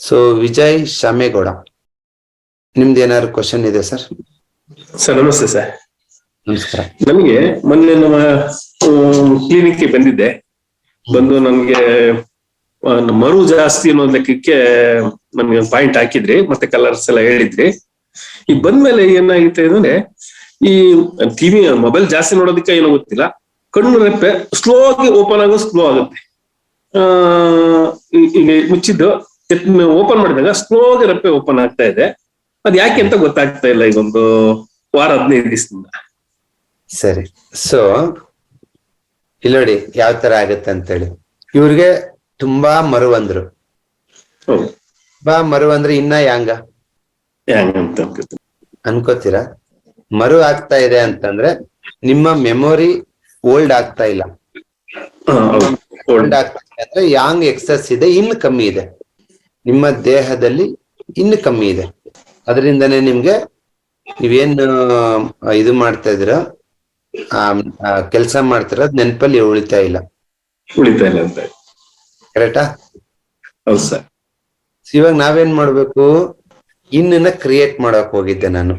So Vijay ಶಾಮೇಗೌಡ ನಿಮ್ದು ಏನಾದ್ರು question ಇದೆ ಸರ್ ಸರ್ ನಮಸ್ತೆ ಸರ್ ನಮಸ್ಕಾರ. ನಮಗೆ ಮೊನ್ನೆ ನಮ್ಮ ಕ್ಲಿನಿಕ್ಗೆ ಬಂದಿದ್ದೆ. ಬಂದು ನಮ್ಗೆ ಮರು ಜಾಸ್ತಿ ಅನ್ನೋ ಲೆಕ್ಕಕ್ಕೆ ನನ್ಗೆ ಪಾಯಿಂಟ್ ಹಾಕಿದ್ರಿ ಮತ್ತೆ ಕಲರ್ಸ್ ಎಲ್ಲ ಹೇಳಿದ್ರಿ. ಈ ಬಂದ್ಮೇಲೆ ಏನಾಗಿತ್ತು ಅಂದ್ರೆ ಈ ಟಿವಿ ಮೊಬೈಲ್ ಜಾಸ್ತಿ ನೋಡೋದಕ್ಕೆ ಏನೋ ಗೊತ್ತಿಲ್ಲ. ಕಣ್ಣು ರೆಪ್ಪೆ ಸ್ಲೋ ಆಗಿ ಓಪನ್ ಆಗೋ ಸ್ಲೋ ಆಗುತ್ತೆ. ಆ ಈಗ ಮುಚ್ಚಿದ್ದು. ಓಪನ್ ಮಾಡಿದಾಗ ಸ್ಲೋ ಆಗಿ ರೆಪ್ಪೆ ಓಪನ್ ಆಗ್ತಾ ಇದೆ. ಅದ್ ಯಾಕೆ ಅಂತ ಗೊತ್ತಾಗ್ತಾ ಇಲ್ಲ ಈಗ ಒಂದು ವಾರ ಹದಿನೈದು ದಿವಸದಿಂದ. ಸರಿ. ಸೊ ಇಲ್ಲಿ ನೋಡಿ ಯಾವ ತರ ಆಗತ್ತೆ ಅಂತೇಳಿ. ಇವ್ರಿಗೆ ತುಂಬಾ ಮರು ಅಂದ್ರು ತುಂಬಾ ಬಾ ಮರು ಅಂದ್ರೆ ಇನ್ನ ಯಾಂಗ. ಅನ್ಕೋತೀರಾ? ಮರು ಆಗ್ತಾ ಇದೆ ಅಂತಂದ್ರೆ ನಿಮ್ಮ ಮೆಮೊರಿ ಓಲ್ಡ್ ಆಗ್ತಾ ಇಲ್ಲ. ಓಲ್ಡ್ ಆಗ್ತಾ ಇಲ್ಲ ಅಂದ್ರೆ ಯಾಂಗ್ ಎಕ್ಸಸ್ ಇದೆ ಇನ್ನು ಕಮ್ಮಿ ಇದೆ. ನಿಮ್ಮ ದೇಹದಲ್ಲಿ ಇನ್ನು ಕಮ್ಮಿ ಇದೆ. ಅದರಿಂದನೇ ನಿಮ್ಗೆ ನೀವೇನು ಆ, ಇದು ಮಾಡ್ತಾ ಇದೀರ ಕೆಲಸ ಮಾಡ್ತಿರೋ? ನೆನಪಲ್ಲಿ ಉಳಿತಾ ಇಲ್ಲ. ಉಳಿತಾ ಇಲ್ಲ ಅಂತ ಕರೆಕ್ಟಾ? ಹೌದು ಸರ್. ಇವಾಗ ನಾವೇನ್ ಮಾಡ್ಬೇಕು? ಇನ್ನನ್ನ ಕ್ರಿಯೇಟ್ ಮಾಡಕ್ ಹೋಗಿದ್ದೆ ನಾನು.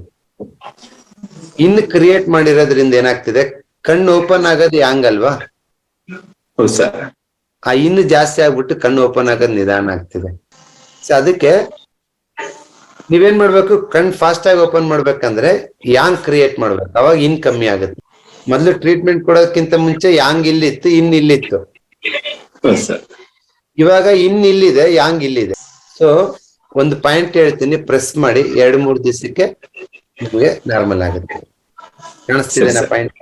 ಇನ್ನು ಕ್ರಿಯೇಟ್ ಮಾಡಿರೋದ್ರಿಂದ ಏನಾಗ್ತಿದೆ? ಕಣ್ಣು ಓಪನ್ ಆಗೋದು ಹ್ಯಾಂಗಲ್ವಾ ಆ ಇನ್ನು ಜಾಸ್ತಿ ಆಗ್ಬಿಟ್ಟು ಕಣ್ಣು ಓಪನ್ ಆಗೋದ್ ನಿಧಾನ ಆಗ್ತಿದೆ. ಸೊ ಅದಕ್ಕೆ ನೀವೇನ್ ಮಾಡ್ಬೇಕು? ಕಣ್ ಫಾಸ್ಟ್ ಆಗಿ ಓಪನ್ ಮಾಡ್ಬೇಕಂದ್ರೆ ಯಾಂಗ್ ಕ್ರಿಯೇಟ್ ಮಾಡ್ಬೇಕು. ಅವಾಗ ಇನ್ ಕಮ್ಮಿ ಆಗುತ್ತೆ. ಮೊದಲು ಟ್ರೀಟ್ಮೆಂಟ್ ಕೊಡೋದಕ್ಕಿಂತ ಮುಂಚೆ ಯಾಂಗ್ ಇಲ್ಲಿತ್ತು ಇನ್ ಇಲ್ಲಿತ್ತು. ಇವಾಗ ಇನ್ ಇಲ್ಲಿದೆ ಯಾಂಗ್ ಇಲ್ಲಿದೆ. ಸೊ ಒಂದು ಪಾಯಿಂಟ್ ಹೇಳ್ತೀನಿ ಪ್ರೆಸ್ ಮಾಡಿ ಎರಡು ಮೂರು ದಿವಸಕ್ಕೆ ನಿಮಗೆ ನಾರ್ಮಲ್ ಆಗುತ್ತೆ. ಕಾಣಿಸ್ತಿದೆ ಪಾಯಿಂಟ್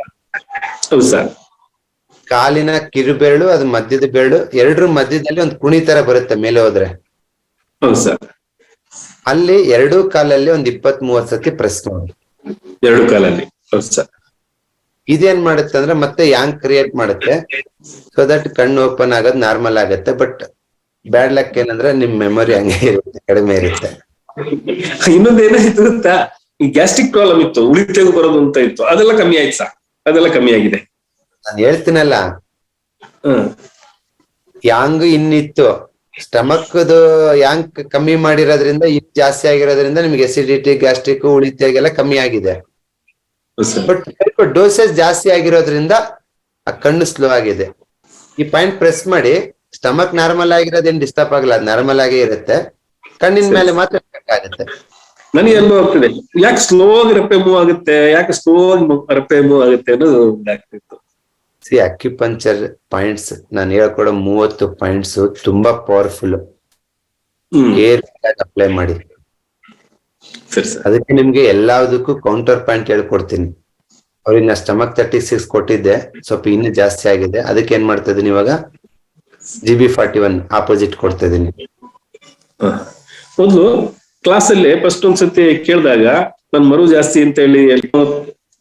ಕಾಲಿನ ಕಿರುಬೆರಳು ಅದು ಮಧ್ಯದ ಬೆರಳು ಎರಡರ ಮಧ್ಯದಲ್ಲಿ ಒಂದು ಕುಣಿ ತರ ಬರುತ್ತೆ ಮೇಲೆ ಹೋದ್ರೆ. ಹೌದು ಸರ್. ಅಲ್ಲಿ ಎರಡು ಕಾಲಲ್ಲಿ ಒಂದ್ ಇಪ್ಪತ್ ಮೂವತ್ ಸತಿ ಪ್ರೆಸ್ ಮಾಡಿ ಎರಡು ಕಾಲಲ್ಲಿ. ಹೌದು ಸರ್. ಇದೇನ್ ಮಾಡುತ್ತೆ ಅಂದ್ರೆ ಮತ್ತೆ ಯಾಂಗ್ ಕ್ರಿಯೇಟ್ ಮಾಡುತ್ತೆ? ಸೊ ದಟ್ ಕಣ್ಣು ಓಪನ್ ಆಗೋದು ನಾರ್ಮಲ್ ಆಗುತ್ತೆ ಬಟ್ ಬ್ಯಾಡ್ ಲಕ್ ಏನಂದ್ರೆ ನಿಮ್ ಮೆಮೊರಿ ಹಂಗೆ ಇರುತ್ತೆ ಕಡಿಮೆ ಇರುತ್ತೆ. ಇನ್ನೊಂದು ಏನಾಯ್ತು ಗೊತ್ತಾ ಈ ಗ್ಯಾಸ್ಟ್ರಿಕ್ ಪ್ರಾಬ್ಲಮ್ ಇತ್ತು ಉಳಿತೆಗೆ ಬರೋದು ಅಂತ ಇತ್ತು ಅದೆಲ್ಲ ಕಮ್ಮಿ ಆಯ್ತು ಸರ್. ಅದೆಲ್ಲ ಕಮ್ಮಿ ಆಗಿದೆ. ನಾನು ಹೇಳ್ತೀನಲ್ಲ. ಯಾಂಗ್ ಇನ್ನಿತ್ತು. ಸ್ಟಮಕ್ದು ಯಾಂಕ್ ಕಮ್ಮಿ ಮಾಡಿರೋದ್ರಿಂದ ಇದು ಜಾಸ್ತಿ ಆಗಿರೋದ್ರಿಂದ ನಿಮ್ಗೆ ಎಸಿಡಿಟಿ ಗ್ಯಾಸ್ಟ್ರಿಕ್ ಉಳಿತಾಗೆಲ್ಲ ಕಮ್ಮಿ ಆಗಿದೆ. ಬಟ್ ಸ್ವಲ್ಪ ಡೋಸೇಜ್ ಜಾಸ್ತಿ ಆಗಿರೋದ್ರಿಂದ ಆ ಕಣ್ಣು ಸ್ಲೋ ಆಗಿದೆ. ಈ ಪಾಯಿಂಟ್ ಪ್ರೆಸ್ ಮಾಡಿ ಸ್ಟಮಕ್ ನಾರ್ಮಲ್ ಆಗಿರೋದೇನು ಡಿಸ್ಟರ್ಬ್ ಆಗಲ್ಲ ಅದು ನಾರ್ಮಲ್ ಆಗೇ ಇರುತ್ತೆ. ಕಣ್ಣಿನ ಮೇಲೆ ಮಾತ್ರ ಆಗುತ್ತೆ. ನನಗೆ ಎಲ್ಲೋ ಆಗ್ತದೆ. ಯಾಕೆ ಸ್ಲೋ ಆಗಿ ರಪ್ಪೆ ಮೂವ್ ಆಗುತ್ತೆ ಯಾಕೆ ಸ್ಲೋ ಆಗಿ ರಪ್ಪೆ ಮೂವ್ ಆಗುತ್ತೆ ಅನ್ನೋದು ಸಿ ಅಕ್ಯುಪಂಚರ್ ಪಾಯಿಂಟ್ಸ್ ನಾನು ಹೇಳ್ಕೊಡೋ ಮೂವತ್ತು ಪಾಯಿಂಟ್ಸ್ ತುಂಬಾ ಪವರ್ಫುಲ್ ಏರ್ ಅಪ್ಲೈ ಮಾಡಿ. ಅದಕ್ಕೆ ನಿಮ್ಗೆ ಎಲ್ಲದಕ್ಕೂ ಕೌಂಟರ್ ಪಾಯಿಂಟ್ ಹೇಳ್ಕೊಡ್ತೀನಿ. ಅವ್ರಿಗೆ ನಾ ಸ್ಟಮಕ್ ತರ್ಟಿ ಸಿಕ್ಸ್ ಕೊಟ್ಟಿದ್ದೆ ಸ್ವಲ್ಪ ಇನ್ನು ಜಾಸ್ತಿ ಆಗಿದೆ. ಅದಕ್ಕೆ ಏನ್ ಮಾಡ್ತಾ ಇದೀನಿ ಇವಾಗ? G B forty one opposite ಕೊಡ್ತಾ ಇದೀನಿ ಮೊದ್ಲು ಕ್ಲಾಸ್ ಅಲ್ಲಿ ಫಸ್ಟ್ ಒಂದ್ಸತಿ ಕೇಳಿದಾಗ ನನ್ ಮರು ಜಾಸ್ತಿ ಅಂತ ಹೇಳಿ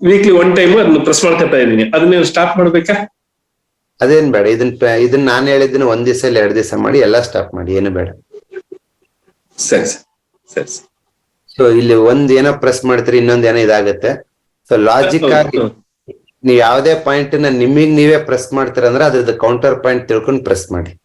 ವೀಕ್ಲಿ ಒನ್ ಟೈಮ್ ಅದನ್ನ ಪ್ರೆಸ್ ಮಾಡ್ಕೊತಾ ಇದ್ದೀನಿ. ಅದನ್ನ ಸ್ಟಾಪ್ ಮಾಡ್ಬೇಕಾ? ಅದೇನ್ ಬೇಡ. ಇದನ್ ಪ- ಇದನ್ನ ನಾನು ಹೇಳಿದ್ದನ್ನ ಒಂದ್ ದಿವಸ ಇಲ್ಲ ಎರಡ್ ದಿವಸ ಮಾಡಿ ಎಲ್ಲಾ ಸ್ಟಾಪ್ ಮಾಡಿ. ಏನು ಬೇಡ. ಸರಿ ಸರಿ. ಸೊ ಇಲ್ಲಿ ಒಂದ್ ಏನೋ ಪ್ರೆಸ್ ಮಾಡ್ತೀರಿ ಇನ್ನೊಂದ್ ಏನೋ ಇದಾಗುತ್ತೆ. ಸೊ ಲಾಜಿಕ್ ಆಗಿ. ನೀವ್ ಯಾವ್ದೇ ಪಾಯಿಂಟ್ನ ನಿಮಗ್ ನೀವೇ ಪ್ರೆಸ್ ಮಾಡ್ತೀರ ಅಂದ್ರೆ ಅದ್ರದ್ದು ಕೌಂಟರ್ ಪಾಯಿಂಟ್ ತಿಳ್ಕೊಂಡು ಪ್ರೆಸ್ ಮಾಡಿ.